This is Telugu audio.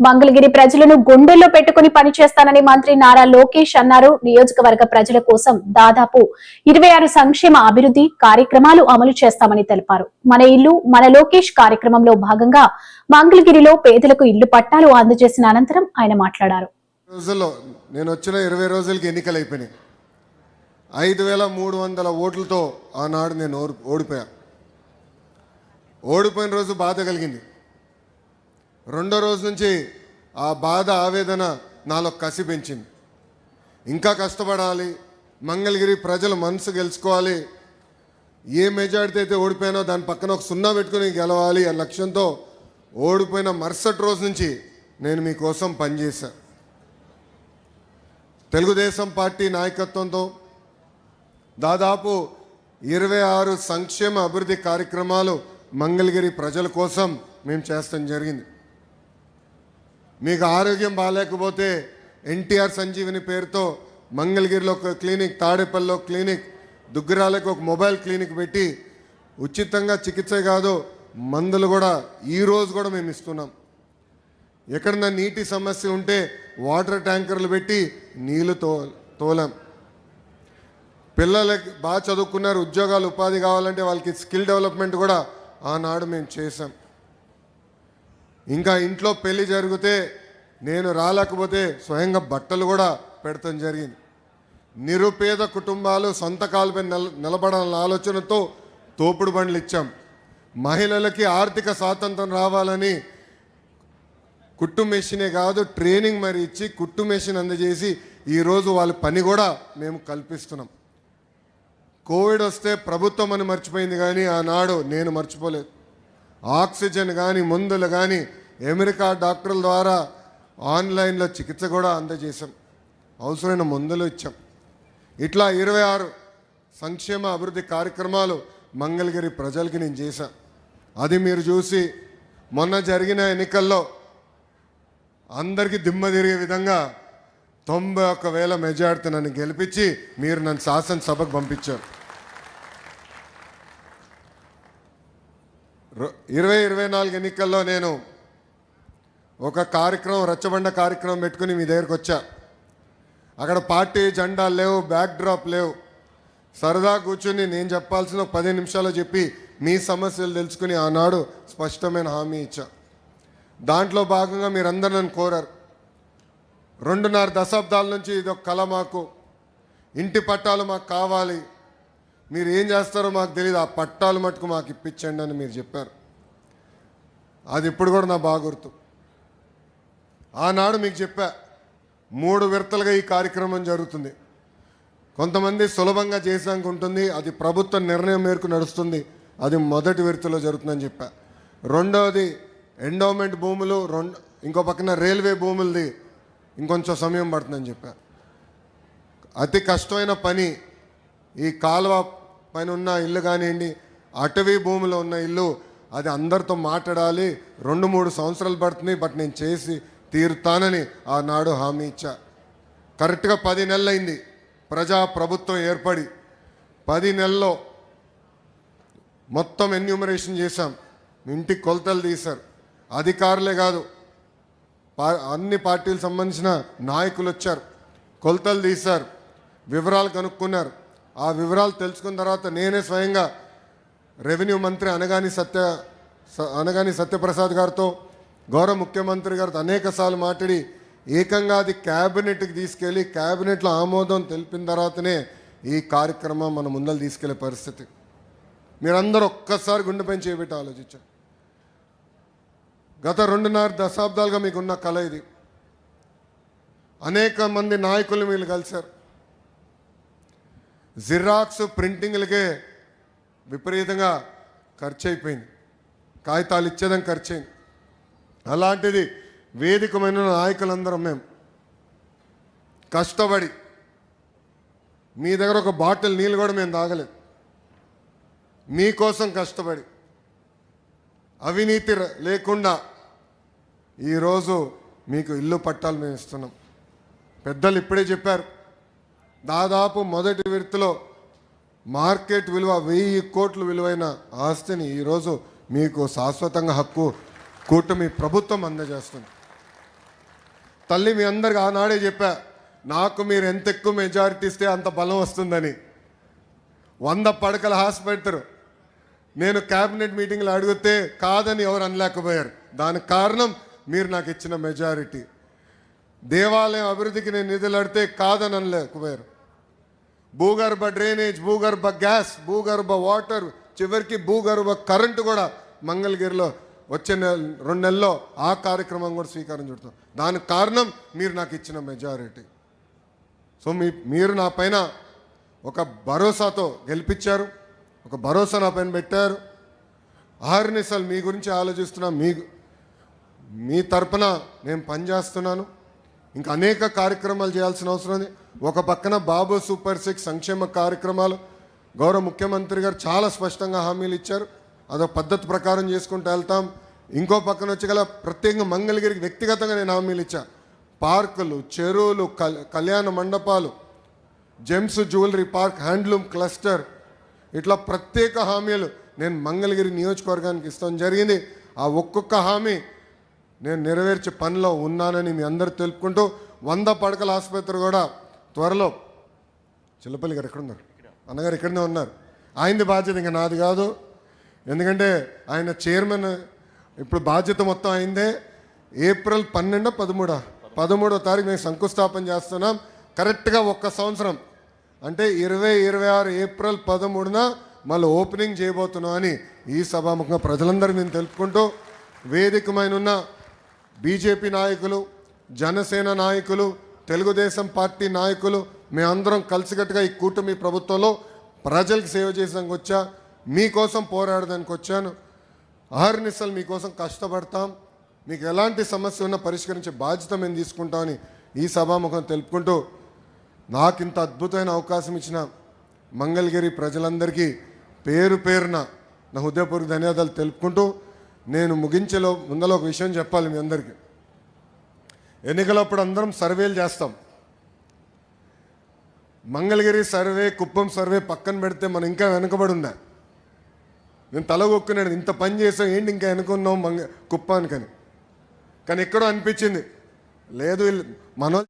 మంగళగిరి ప్రజలను గుండెల్లో పెట్టుకుని పనిచేస్తానని మంత్రి నారా లోకేష్ అన్నారు. నియోజకవర్గ ప్రజల కోసం దాదాపు ఇరవై ఆరు సంక్షేమ అభివృద్ధి కార్యక్రమాలు అమలు చేస్తామని తెలిపారు. మన ఇల్లు మన లోకేష్ కార్యక్రమంలో భాగంగా మంగళగిరిలో పేదలకు ఇల్లు పట్టాలు అందజేసిన అనంతరం ఆయన మాట్లాడారు. రోజుల్లో నేను వచ్చిన ఇరవై రోజులకి ఎన్నికలు అయిపోయినాయి. ఐదు వేల మూడు వందల ఓట్లతో ఆనాడు నేను ఓడిపోయా. ఓడిపోయిన రోజు బాధ కలిగింది. రెండో రోజు నుంచి ఆ బాధ ఆవేదన నాలో కసి పెంచింది ఇంకా కష్టపడాలి మంగళగిరి ప్రజల మనసు గెలుచుకోవాలి ఏ మెజార్టీ అయితే ఓడిపోయినో దాని పక్కన ఒక సున్నా పెట్టుకుని గెలవాలి ఆ లక్ష్యంతో ఓడిపోయిన మరుసటి రోజు నుంచి నేను మీకోసం పనిచేశా. తెలుగుదేశం పార్టీ నాయకత్వంతో దాదాపు ఇరవై ఆరు సంక్షేమ అభివృద్ధి కార్యక్రమాలు మంగళగిరి ప్రజల కోసం మేము చేస్తాం జరిగింది. మీకు ఆరోగ్యం బాగాలేకపోతే ఎన్టీఆర్ సంజీవిని పేరుతో మంగళగిరిలో ఒక క్లినిక్ తాడేపల్లిలో క్లినిక్ దుగ్గరాలకు ఒక మొబైల్ క్లినిక్ పెట్టి ఉచితంగా చికిత్స కాదు మందులు కూడా ఈ రోజు కూడా మేము ఇస్తున్నాం. ఎక్కడన్నా నీటి సమస్య ఉంటే వాటర్ ట్యాంకర్లు పెట్టి నీళ్ళు తో తోలాం. పిల్లలకి బాగా చదువుకున్నారు ఉద్యోగాలు ఉపాధి కావాలంటే వాళ్ళకి స్కిల్ డెవలప్మెంట్ కూడా ఆనాడు మేము చేసాం ఇంకా ఇంట్లో పెళ్ళి జరిగితే నేను రాలేకపోతే స్వయంగా బట్టలు కూడా పెడతాం జరిగింది. నిరుపేద కుటుంబాలు సొంత కాలుపై నిల నిలబడాలన్న ఆలోచనతో తోపుడు బండ్లు ఇచ్చాం. మహిళలకి ఆర్థిక స్వాతంత్రం రావాలని కుట్టు మెషినే కాదు ట్రైనింగ్ మరి ఇచ్చి కుట్టు మెషిన్ అందజేసి ఈరోజు వాళ్ళ పని కూడా మేము కల్పిస్తున్నాం. కోవిడ్ వస్తే ప్రభుత్వం అని మర్చిపోయింది కానీ ఆనాడు నేను మర్చిపోలేదు. ఆక్సిజన్ కానీ మందులు కానీ అమెరికా డాక్టర్ల ద్వారా ఆన్లైన్లో చికిత్స కూడా అందజేశాం. అవసరమైన మందులు ఇచ్చాం. ఇట్లా ఇరవై ఆరు సంక్షేమ అభివృద్ధి కార్యక్రమాలు మంగళగిరి ప్రజలకి నేను చేశాను అది మీరు చూసి మొన్న జరిగిన ఎన్నికల్లో అందరికీ దిమ్మ తిరిగే విధంగా తొంభై ఒక్క వేల మెజార్టీ నన్ను గెలిపించి మీరు నన్ను శాసనసభకు పంపించారు. ఇరవై ఇరవై నాలుగు ఎన్నికల్లో నేను ఒక కార్యక్రమం రచ్చబండ కార్యక్రమం పెట్టుకుని మీ దగ్గరకు వచ్చా. అక్కడ పార్టీ జెండాలు లేవు బ్యాక్ డ్రాప్ లేవు. సరదా కూర్చుని నేను చెప్పాల్సిన పది నిమిషాలు చెప్పి మీ సమస్యలు తెలుసుకుని ఆనాడు స్పష్టమైన హామీ ఇచ్చా. దాంట్లో భాగంగా మీరందరూ నన్ను కోరారు. రెండున్నర దశాబ్దాల నుంచి ఇది ఒక కళ మాకు. ఇంటి పట్టాలు మాకు కావాలి. మీరు ఏం చేస్తారో మాకు తెలియదు ఆ పట్టాలు మటుకు మాకు ఇప్పించండి అని మీరు చెప్పారు. అది ఇప్పుడు కూడా నా బాగా గుర్తు ఆనాడు మీకు చెప్పా మూడు విడతలుగా ఈ కార్యక్రమం జరుగుతుంది. కొంతమంది సులభంగా చేసాక ఉంటుంది అది ప్రభుత్వ నిర్ణయం మేరకు నడుస్తుంది అది మొదటి విడతలో జరుగుతుందని చెప్పా. రెండవది ఎండోమెంట్ భూములు రెండు ఇంకో పక్కన రైల్వే భూములది ఇంకొంచెం సమయం పడుతుందని చెప్పా. అతి కష్టమైన పని ఈ కాలువ పైన ఉన్న ఇల్లు కానివ్వండి అటవీ భూమిలో ఉన్న ఇల్లు అది అందరితో మాట్లాడాలి. రెండు మూడు సంవత్సరాలు పడుతుంది బట్ నేను చేసి తీరుతానని ఆనాడు హామీ ఇచ్చా. కరెక్ట్గా పది నెలలైంది. ప్రజా ప్రభుత్వం ఏర్పడి పది నెలల్లో మొత్తం ఎన్యూమరేషన్ చేశాం. ఇంటికి కొలతలు తీశారు. అధికారులే కాదు పా- అన్ని పార్టీలకు సంబంధించిన నాయకులు వచ్చారు. కొలతలు తీశారు. వివరాలు కనుక్కున్నారు. ఆ వివరాలు తెలుసుకున్న తర్వాత నేనే స్వయంగా రెవెన్యూ మంత్రి అనగాని సత్య అనగాని సత్యప్రసాద్ గారితో గౌరవ ముఖ్యమంత్రి గారితో అనేక సార్లు మాట్లాడి ఏకంగా అది క్యాబినెట్కి తీసుకెళ్ళి క్యాబినెట్లో ఆమోదం తెలిపిన తర్వాతనే ఈ కార్యక్రమం మన ముందలు తీసుకెళ్ళే పరిస్థితి. మీరందరూ ఒక్కసారి గుండెపైన చేయబెట్టి ఆలోచించారు గత రెండున్నర దశాబ్దాలుగా మీకున్న కళ ఇది. అనేక మంది నాయకులు మీరు కలిశారు. జిరాక్స్ ప్రింటింగ్లకే విపరీతంగా ఖర్చు అయిపోయింది కాగితాలు ఇచ్చేదాం ఖర్చు అయింది అలాంటిది వేదికమైన నాయకులందరం మేము కష్టపడి మీ దగ్గర ఒక బాటిల్ నీళ్ళు కూడా మేము తాగలేదు. మీకోసం కష్టపడి అవినీతి లేకుండా ఈరోజు మీకు ఇల్లు పట్టాలు మేము ఇస్తున్నాం. పెద్దలు ఇప్పుడే చెప్పారు దాదాపు మొదటి విడతలో మార్కెట్ విలువ వెయ్యి కోట్లు విలువైన ఆస్తిని ఈరోజు మీకు శాశ్వతంగా హక్కు కూటమి ప్రభుత్వం అందజేస్తుంది. తల్లి మీ అందరికి ఆనాడే చెప్పా నాకు మీరు ఎంత ఎక్కువ మెజారిటీ ఇస్తే అంత బలం వస్తుందని. వంద పడకల హాస్పిటల్ నేను క్యాబినెట్ మీటింగ్లో అడిగితే కాదని ఎవరు అనలేకపోయారు. దానికి కారణం మీరు నాకు ఇచ్చిన మెజారిటీ దేవాలయం అభివృద్ధికి నేను నిధులు అడితే కాదని అనలేకపోయారు. భూగర్భ డ్రైనేజ్ భూగర్భ గ్యాస్ భూగర్భ వాటర్ చివరికి భూగర్భ కరెంటు కూడా మంగళగిరిలో వచ్చే నెల రెండు నెలల్లో ఆ కార్యక్రమం కూడా స్వీకారం చుడతాం. దానికి కారణం మీరు నాకు ఇచ్చిన మెజారిటీ సో మీ మీరు నా పైన ఒక భరోసాతో గెలిపించారు ఒక భరోసా నా పైన పెట్టారు. ఆహర్నిసలు మీ గురించి ఆలోచిస్తున్నా మీ మీ తరపున నేను పనిచేస్తున్నాను. ఇంకా అనేక కార్యక్రమాలు చేయాల్సిన అవసరం ఉంది. ఒక పక్కన బాబు సూపర్ సిక్స్ సంక్షేమ కార్యక్రమాలు. గౌరవ ముఖ్యమంత్రి గారు చాలా స్పష్టంగా హామీలు ఇచ్చారు. అదొక పద్ధతి ప్రకారం చేసుకుంటూ వెళ్తాం. ఇంకో పక్కన వచ్చి గల ప్రత్యేకంగా మంగళగిరికి వ్యక్తిగతంగా నేను హామీలు ఇచ్చా. పార్కులు చెరువులు కల్ కళ్యాణ మండపాలు gems jewellery park handloom cluster ఇట్లా ప్రత్యేక హామీలు నేను మంగళగిరి నియోజకవర్గానికి ఇస్తాం జరిగింది. ఆ ఒక్కొక్క హామీ నేను నెరవేర్చే పనిలో ఉన్నానని మీ అందరు తెలుపుకుంటూ వంద పడకల ఆసుపత్రి కూడా త్వరలో చిల్లపల్లి గారు ఎక్కడున్నారు అన్నగారు ఇక్కడనే ఉన్నారు. ఆయనది బాధ్యత ఇంకా నాది కాదు. ఎందుకంటే ఆయన చైర్మన్ ఇప్పుడు బాధ్యత మొత్తం అయిందే ఏప్రిల్ పన్నెండో పదమూడా. పదమూడో తారీఖు మేము శంకుస్థాపన చేస్తున్నాం. కరెక్ట్గా ఒక్క సంవత్సరం. అంటే ఇరవై ఇరవై ఆరు ఏప్రిల్ పదమూడున మళ్ళీ ఓపెనింగ్ చేయబోతున్నాం అని ఈ సభాముఖంగా ప్రజలందరూ నేను తెలుపుకుంటూ వేదికమైన ఉన్న బీజేపీ నాయకులు జనసేన నాయకులు తెలుగుదేశం పార్టీ నాయకులు మేమందరం కలిసికట్టుగా ఈ కూటమి ప్రభుత్వంలో ప్రజలకు సేవ చేసానికి వచ్చా మీకోసం పోరాడడానికి వచ్చాను. అహర్నిశలు మీకోసం కష్టపడతాం. మీకు ఎలాంటి సమస్య ఉన్నా పరిష్కరించే బాధ్యత మేము తీసుకుంటామని ఈ సభాముఖం తెలుపుకుంటూ నాకు ఇంత అద్భుతమైన అవకాశం ఇచ్చిన మంగళగిరి ప్రజలందరికీ పేరు పేరున నా హృదయపూర్వక ధన్యవాదాలు తెలుపుకుంటూ నేను ముగించేలో ముందలో ఒక విషయం చెప్పాలి మీ అందరికీ. ఎన్నికలప్పుడు అందరం సర్వేలు చేస్తాం. మంగళగిరి సర్వే కుప్పం సర్వే పక్కన పెడితే మనం ఇంకా వెనకబడి ఉందా నేను తలగొక్కున్నాను ఇంత పని చేసాం ఏంటి ఇంకా వెనుకున్నాం మంగ కుప్పానికని. కానీ ఎక్కడో అనిపించింది లేదు మనో